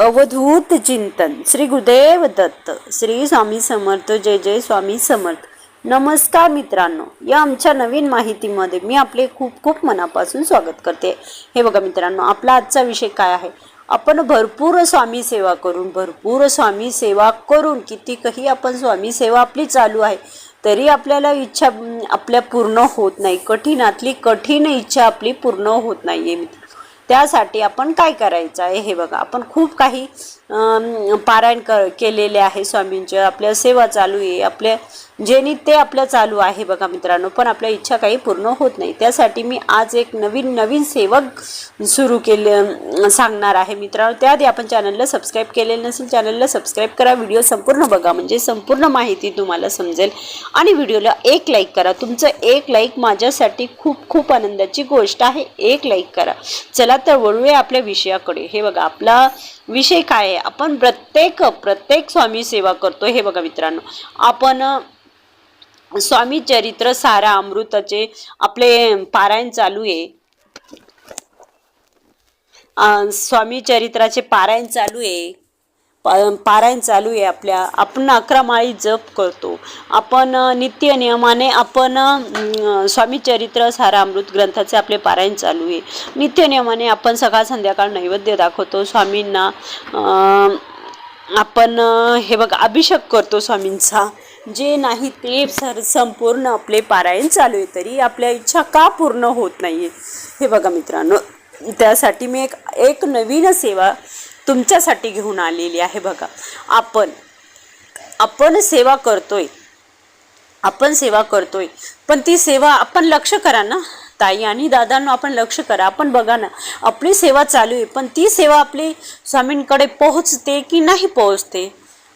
अवधूत चिंतन. श्री गुरुदेव दत्त श्री स्वामी समर्थ जय जय स्वामी समर्थ. नमस्कार मित्रांनो या आमच्या नवीन माहितीमध्ये मी आपले खूप खूप मनापासून स्वागत करते. हे बघा मित्रांनो आपला आजचा विषय काय आहे? आपण भरपूर स्वामी सेवा करून भरपूर स्वामी सेवा करून कितीकही आपण स्वामी सेवा आपली चालू आहे तरी आपल्याला इच्छा आपल्या पूर्ण होत नाही. कठीणातली कठीण इच्छा आपली पूर्ण होत नाही मित्र त्यासाठी आपण काय करायचं आहे? हे बघा आपण खूप काही पारायण क केलेले आहे स्वामींचे. आपल्या सेवा चालू आहे. आपल्या जे नित्य आपलं चालू आहे बघा मित्रांनो पण आपल्या इच्छा काही पूर्ण होत नाही. त्यासाठी मी आज एक नवीन नवीन सेवक सुरू केले सांगणार आहे. मित्रांनो त्याआधी आपण चॅनलला सबस्क्राईब केलेलं नसेल चॅनलला सबस्क्राईब करा. व्हिडिओ संपूर्ण बघा. म्हणजे संपूर्ण माहिती तुम्हाला समजेल. आणि व्हिडिओला एक लाईक करा. तुमचं एक लाईक माझ्यासाठी खूप खूप आनंदाची गोष्ट आहे. एक लाईक करा. चला तर वळूया आपल्या विषयाकडे. हे बघा आपला विषय काय आहे? आपण प्रत्येक प्रत्येक स्वामी सेवा करतो. हे बघा मित्रांनो आपण स्वामी चरित्र सारा अमृताचे आपले पारायण चालू आहे. स्वामी चरित्राचे पारायण चालू आहे. पा- पारायण चालू आहे आपल्या. आपण अकरा माळी जप करतो. आपण नित्य नियमाने आपण स्वामी चरित्र सारामृत ग्रंथाचे आपले पारायण चालू आहे. नित्य नियमाने आपण सकाळ संध्याकाळ नैवेद्य दाखवतो. स्वामींना आपण हे बघा अभिषेक करतो स्वामींचा. जे नाही ते सर संपूर्ण आपले पारायण चालू आहे. तरी आपल्या इच्छा का पूर्ण होत नाही हे बघा मित्रांनो त्यासाठी मी एक एक नवीन सेवा तुमच्यासाठी घेऊन आलेली आहे बघा. आपण आपण सेवा करतोय. आपण सेवा करतोय. पण ती सेवा आपण लक्ष करा ना. ताई आणि दादांना आपण लक्ष करा. आपण बघा ना आपली सेवा चालू आहे पण ती सेवा आपली स्वामींकडे पोहोचते की नाही पोहोचते?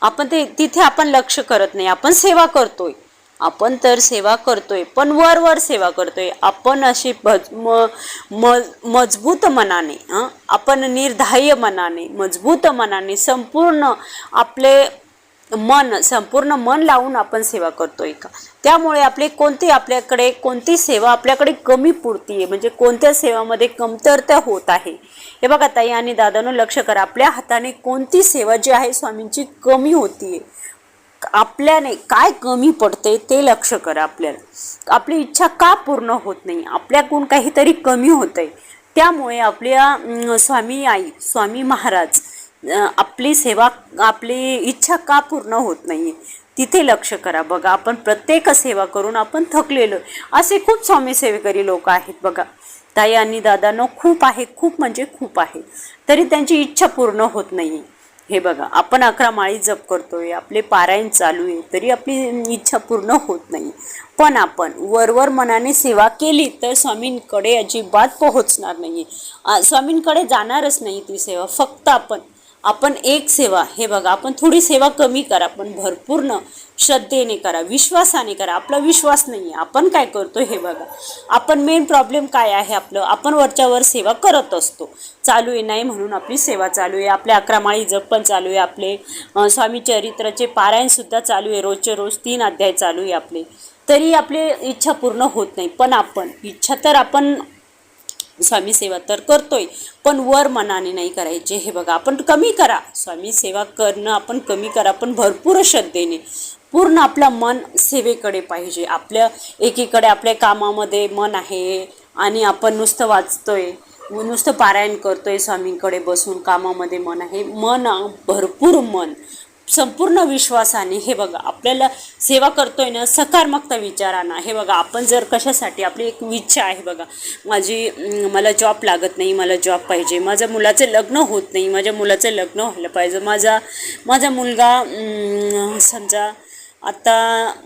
आपण ते तिथे आपण लक्ष करत नाही. आपण सेवा करतोय. आपण तर सेवा करतोय पण वर वर सेवा करतोय. आपण अशी भज- म- मजबूत मनाने आपण निर्धाय्य मनाने मजबूत मनाने संपूर्ण आपले मन संपूर्ण मन लावून आपण सेवा करतोय का? त्यामुळे आपले कोणती आपल्याकडे कोणती सेवा आपल्याकडे कमी पुरती आहे म्हणजे कोणत्या सेवामध्ये कमतरता होत आहे? हे बघा ताई आणि दादानं लक्ष करा. आपल्या हाताने कोणती सेवा जी आहे स्वामींची कमी होतीये. आपल्याने काय कमी पडते ते लक्ष करा आपल्याला. आपली इच्छा का पूर्ण होत नाही? आपल्याकडून काहीतरी कमी होत आहे त्यामुळे आपल्या स्वामी आई स्वामी महाराज आपली सेवा आपली इच्छा का पूर्ण होत नाही तिथे लक्ष करा. बघा आपण प्रत्येक सेवा करून आपण थकलेलो. आहे. असे खूप स्वामी सेवेकरी लोक आहेत बघा. ताई आणि दादांनो खूप आहे खूप म्हणजे खूप आहे. तरी त्यांची इच्छा पूर्ण होत नाही हे बघा आपण अकरा माळी जप करतोय आपले पारायण चालू आहे तरी आपली इच्छा पूर्ण होत नाही. पण आपण वरवर मनाने सेवा केली तर स्वामींकडे अजिबात पोहोचणार नाही स्वामींकडे जाणारच नाही ती सेवा फक्त आपण आपण एक सेवा हे बघा आपण थोडी सेवा कमी करा पण भरपूर न श्रद्धेने करा विश्वासाने करा. आपला विश्वास नाही आहे आपण काय करतो हे बघा. आपण मेन प्रॉब्लेम काय आहे आपलं? आपण वरच्यावर सेवा करत असतो. चालू आहे नाही म्हणून आपली सेवा चालू आहे. आपल्या अकरा माळी जप पण चालू आहे आपले. स्वामी चरित्राचे पारायणसुद्धा चालू आहे. रोजचे रोज तीन अध्याय चालू आहे आपले. तरी आपली इच्छा पूर्ण होत नाही. पण आपण इच्छा तर आपण स्वामी सेवा तर करतोय पण वर मनाने नाही करायचे. हे बघा आपण कमी करा. स्वामी सेवा करणं आपण कमी करा पण भरपूर श्रद्धेने. पूर्ण आपलं मन सेवेकडे पाहिजे. आपल्या एकीकडे आपल्या कामामध्ये मन आहे आणि आपण नुसतं वाचतोय नुसतं पारायण करतोय स्वामींकडे बसून. कामामध्ये मन आहे. मन भरपूर मन. संपूर्ण विश्वासाने हे बघा आपल्याला सेवा करतोय ना सकारात्मकता विचारानं हे बघा आपण जर कशासाठी आपली एक इच्छा आहे बघा माझी मला जॉब लागत नाही मला जॉब पाहिजे माझ्या मुलाचं लग्न होत नाही माझ्या मुलाचं लग्न व्हायला पाहिजे माझा माझा मुलगा समजा आता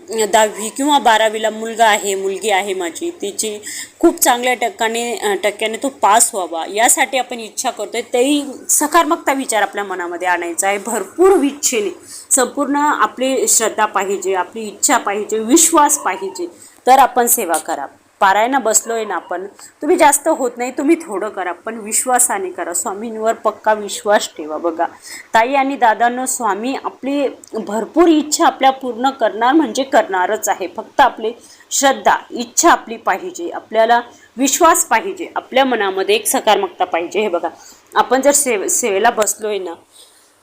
दहावी किंवा बारावीला मुलगा आहे मुलगी आहे माझी तिची खूप चांगल्या टक्काने टक्क्याने तो पास व्हावा यासाठी आपण इच्छा करतोय. तेही सकारात्मकता विचार आपल्या मनामध्ये आणायचा आहे. भरपूर इच्छेने संपूर्ण आपली श्रद्धा पाहिजे आपली इच्छा पाहिजे विश्वास पाहिजे तर आपण सेवा करा. पारायणं बसलोय ना आपण तुम्ही जास्त होत नाही तुम्ही थोडं करा पण विश्वासाने करा. स्वामींवर पक्का विश्वास ठेवा बघा. ताई आणि दादांनो स्वामी आपली भरपूर इच्छा आपल्या पूर्ण करणार म्हणजे करणारच आहे. फक्त आपली श्रद्धा इच्छा आपली पाहिजे. आपल्याला विश्वास पाहिजे. आपल्या मनामध्ये एक सकारात्मकता पाहिजे. हे बघा आपण जर सेव सेवेला बसलोय ना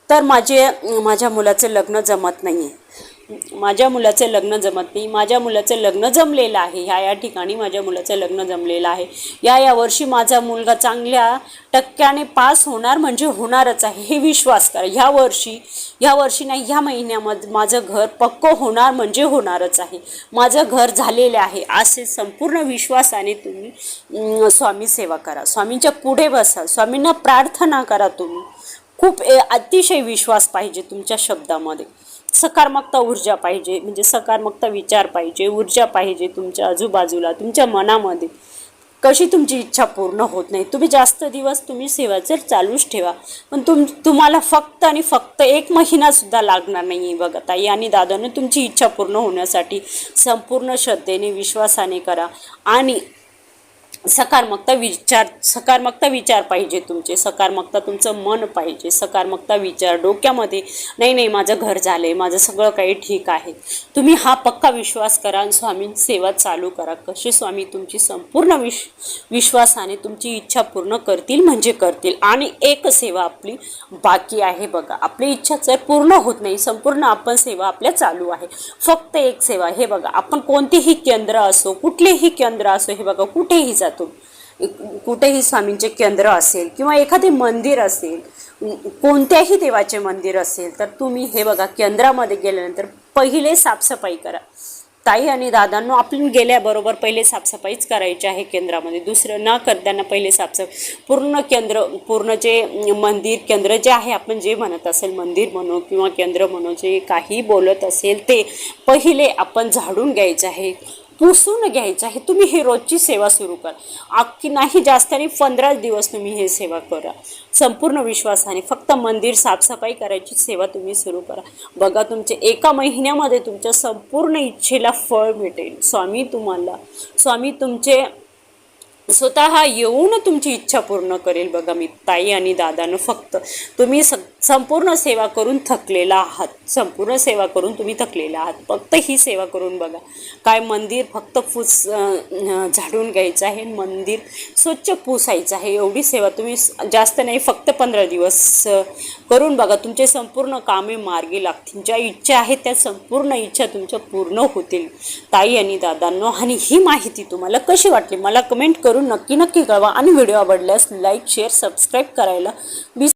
तर माझे माझ्या मुलाचं लग्न जमत नाही आहे माझ्या मुलाचं लग्न जमत नाही माझ्या मुलाचं लग्न जमलेलं आहे ह्या या ठिकाणी माझ्या मुलाचं लग्न जमलेलं आहे. या या वर्षी माझा मुलगा चांगल्या टक्क्याने पास होणार म्हणजे होणारच आहे हे विश्वास करा. ह्या वर्षी ह्या वर्षी नाही ह्या महिन्यामध्ये माझं घर पक्कं होणार म्हणजे होणारच आहे. माझं घर झालेलं आहे असे संपूर्ण विश्वासाने तुम्ही स्वामी सेवा करा. स्वामींच्या पुढे बसा स्वामींना प्रार्थना करा तुम्ही. खूप ए- अतिशय विश्वास पाहिजे तुमच्या शब्दामध्ये. सकारात्मकता ऊर्जा पाहिजे म्हणजे सकारात्मकता विचार पाहिजे ऊर्जा पाहिजे तुमच्या आजूबाजूला तुमच्या मनामध्ये. कशी तुमची इच्छा पूर्ण होत नाही. तुम्ही जास्त दिवस तुम्ही सेवा जर चालूच ठेवा पण तुम तुम्हाला फक्त आणि फक्त एक महिनासुद्धा लागणार नाही आहे बघा ताई. आणि दादानं तुमची इच्छा पूर्ण होण्यासाठी संपूर्ण श्रद्धेने विश्वासाने करा. आणि सकारात्मकता विचार सकारात्मकता विचार पाहिजे तुमचे सकारात्मकता तुमचं मन पाहिजे सकारात्मकता विचार डोक्यामध्ये नाही नाही माझं घर झालं आहे माझं सगळं काही ठीक आहे. तुम्ही हा पक्का विश्वास करा आणि स्वामी सेवा चालू करा. कसे स्वामी तुमची संपूर्ण विश विश्वासाने तुमची इच्छा पूर्ण करतील म्हणजे करतील. आणि एक सेवा आपली बाकी आहे बघा. आपली इच्छा जर पूर्ण होत नाही संपूर्ण आपण सेवा आपल्या चालू आहे. फक्त एक सेवा हे बघा आपण कोणतेही केंद्र असो कुठलेही केंद्र असो हे बघा कुठेही जातो कुठेही स्वामींचे केंद्र असेल किंवा एखादे मंदिर असेल कोणत्याही देवाचे मंदिर असेल तर तुम्ही हे बघा केंद्रामध्ये गेल्यानंतर पहिले साफसफाई करा. ताई आणि दादांनो आपण गेल्याबरोबर पहिले साफसफाईच करायची आहे केंद्रामध्ये. दुसरं न करताना पहिले साफसफाई पूर्ण केंद्र पूर्ण जे मंदिर केंद्र जे आहे आपण जे म्हणत असेल मंदिर म्हणू किंवा केंद्र म्हणू जे काही बोलत असेल ते पहिले आपण झाडून घ्यायचं आहे. पुसून घ्यायचं आहे. तुम्ही ही रोजची सेवा सुरू करा. अख्खी नाही जास्त आणि पंधरा दिवस तुम्ही हे सेवा करा. संपूर्ण विश्वासाने फक्त मंदिर साफसफाई करायची सेवा तुम्ही सुरू करा. बघा तुमचे एका महिन्यामध्ये तुमच्या संपूर्ण इच्छेला फळ भेटेल. स्वामी तुम्हाला स्वामी तुमचे स्वतः येऊन तुमची इच्छा पूर्ण करेल. बघा मी ताई आणि दादानं फक्त तुम्ही सग संपूर्ण सेवा करून थकलेला आहात. संपूर्ण सेवा करून तुम्ही थकलेला आहात. फक्त ही सेवा करून बघा. काय मंदिर फक्त पुस झाडून घ्यायचं आहे मंदिर स्वच्छ पुसायचं आहे. एवढी सेवा तुम्ही जास्त नाही फक्त पंधरा दिवस करून बघा. तुमचे संपूर्ण कामे मार्गी लागतील. ज्या इच्छा आहेत त्या संपूर्ण इच्छा तुमच्या पूर्ण होतील. ताई आणि दादांनो आणि ही माहिती तुम्हाला कशी वाटली? मला कमेंट करून नक्की नक्की कळवा. आणि व्हिडिओ आवडल्यास लाईक शेअर सबस्क्राईब करायला विस